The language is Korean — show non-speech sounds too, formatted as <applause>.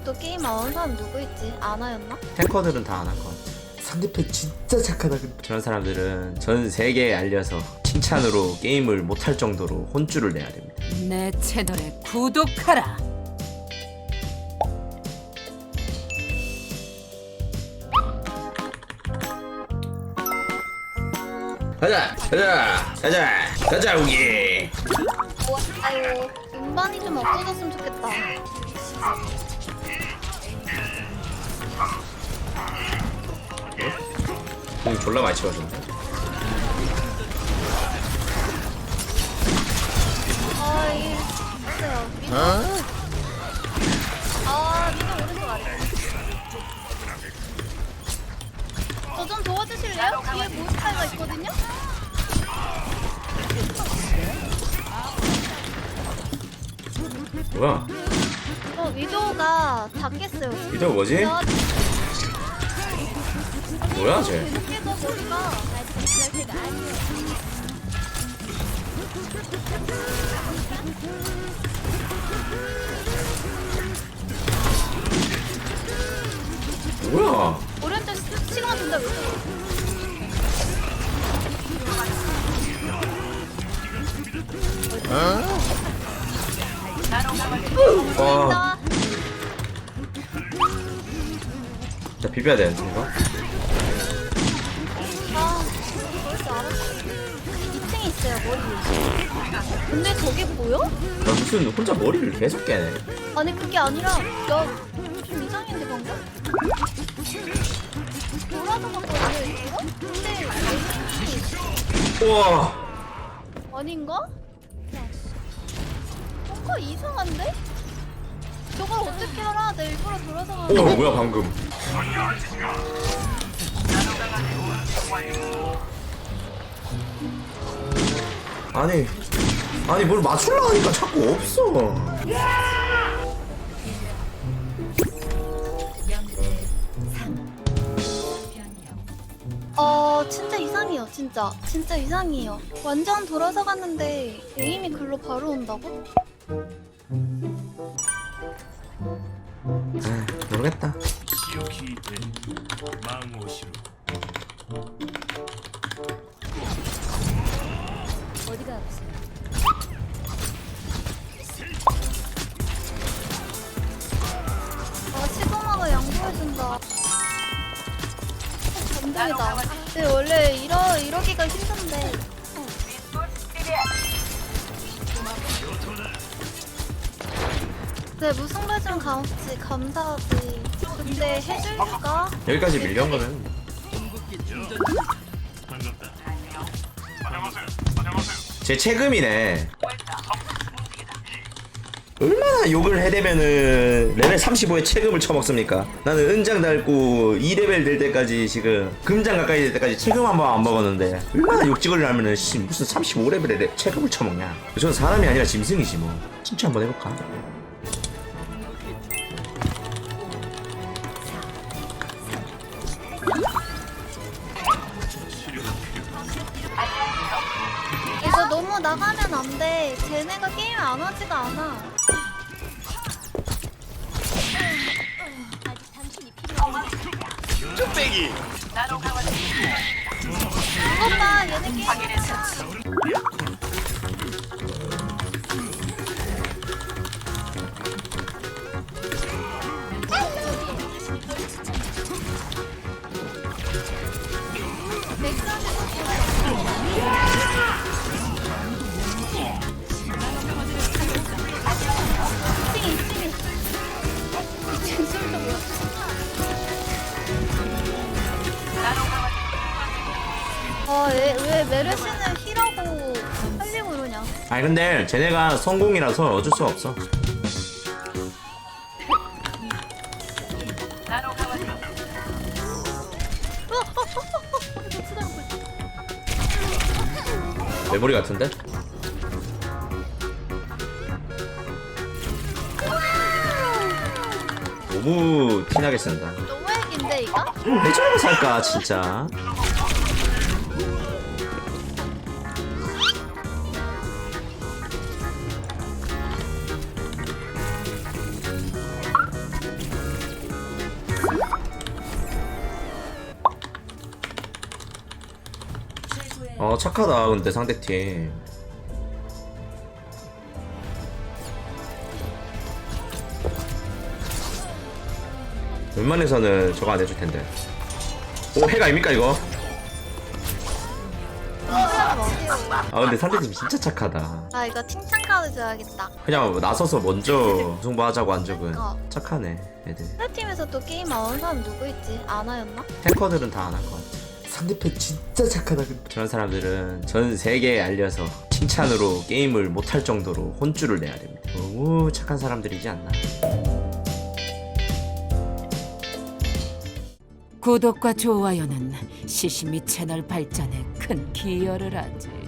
중에서도 게임 안 하는 사람 누구 있지? 아나였나? 탱커들은 다안한것 같아. 상대편 진짜 착하다 근데 저런 사람들은 전 세계에 알려서 칭찬으로 게임을 못할 정도로 혼쭐을 내야 됩니다. 내 채널에 구독하라. 가자, 가자, 가자, 가자 우기. 아유 음반이 좀 없어졌으면 좋겠다 공 졸라 많이 치워준다. 아 이게 있어요 미도 아 미도 오른쪽 아래 저좀 도와주실래요? 뒤에 몬스타가 있거든요? 뭐야? 어 위도가 다 깼어요 이거 뭐지? 야, 뭐야 쟤? 머리가 뭐야? 오른쪽 시- 시간 준다 왜 저래 와, 나 진짜 비벼야 되는데 이거? 아, 벌써 알았어. 2층에 있어요, 머리 위에. 근데 저게 보여? 나 무슨 혼자 머리를 계속 깨네. 아니, 그게 아니라, 야, 좀 이상했는데, 방금? 돌아서갔거든요, 이거? 근데, 왜 우와. 아닌가? 뭔가 이상한데? 저걸 어떻게 알아? 내 일부러 돌아서 오 가는 뭐야 방금? 아니 아니 뭘 맞추려 하니까 자꾸 없어. 어, 진짜 이상해요, 진짜. 진짜 이상해요. 완전 돌아서 갔는데, 에임이 글로 바로 온다고? 아 모르겠다. 気を利いて満をしろ 어디가 아프세요? 아, 시그마가 양보해준다. 감동이다. 근데 원래 이러, 이러기가 힘든데. 네, 무슨 말좀 감지, 감사하지. 근데 해줄까? 여기까지 밀려온 거는 제 체금이네. 얼마나 욕을 해대면은 레벨 35에 체금을 쳐먹습니까? 나는 은장 닳고 2레벨 될 때까지 지금 금장 가까이 될 때까지 체금 한번 안 먹었는데 얼마나 욕찍을 하면은 씨 무슨 35레벨에 체금을 쳐먹냐? 저는 사람이 아니라 짐승이지 뭐. 진짜 한번 해볼까? 나가면 안 돼. 쟤네가 게임 안 하지가 않아. 이것 봐, 얘네 게임. 아, 왜, 왜 메르시는 힐하고 살리고 이러냐? 아니 근데 쟤네가 성공이라서 어쩔 수 없어. <laughs> 메모리 같은데? 너무 티나게 쓴다. 너무 핵인데, 이거? 왜 저러고 살까 진짜. 어 착하다 근데 상대팀 웬만해서는 저거 안 해줄 텐데 오 해가 아닙니까 이거? 아 근데 상대팀 진짜 착하다 아 이거 칭찬 카드 줘야겠다. 그냥 나서서 먼저 승부하자고 한 적은 어. 착하네 애들 상대팀에서 또 게임 안 하는 사람 누구 있지? 아나였나? 탱커들은 다 안할것 같아 상대편 진짜 착하다 근데. 저런 사람들은 전 세계에 알려서 칭찬으로 게임을 못할 정도로 혼쭐을 내야 됩니다. 너무 착한 사람들이지 않나. 구독과 좋아요는 시시미 채널 발전에 큰 기여를 하지.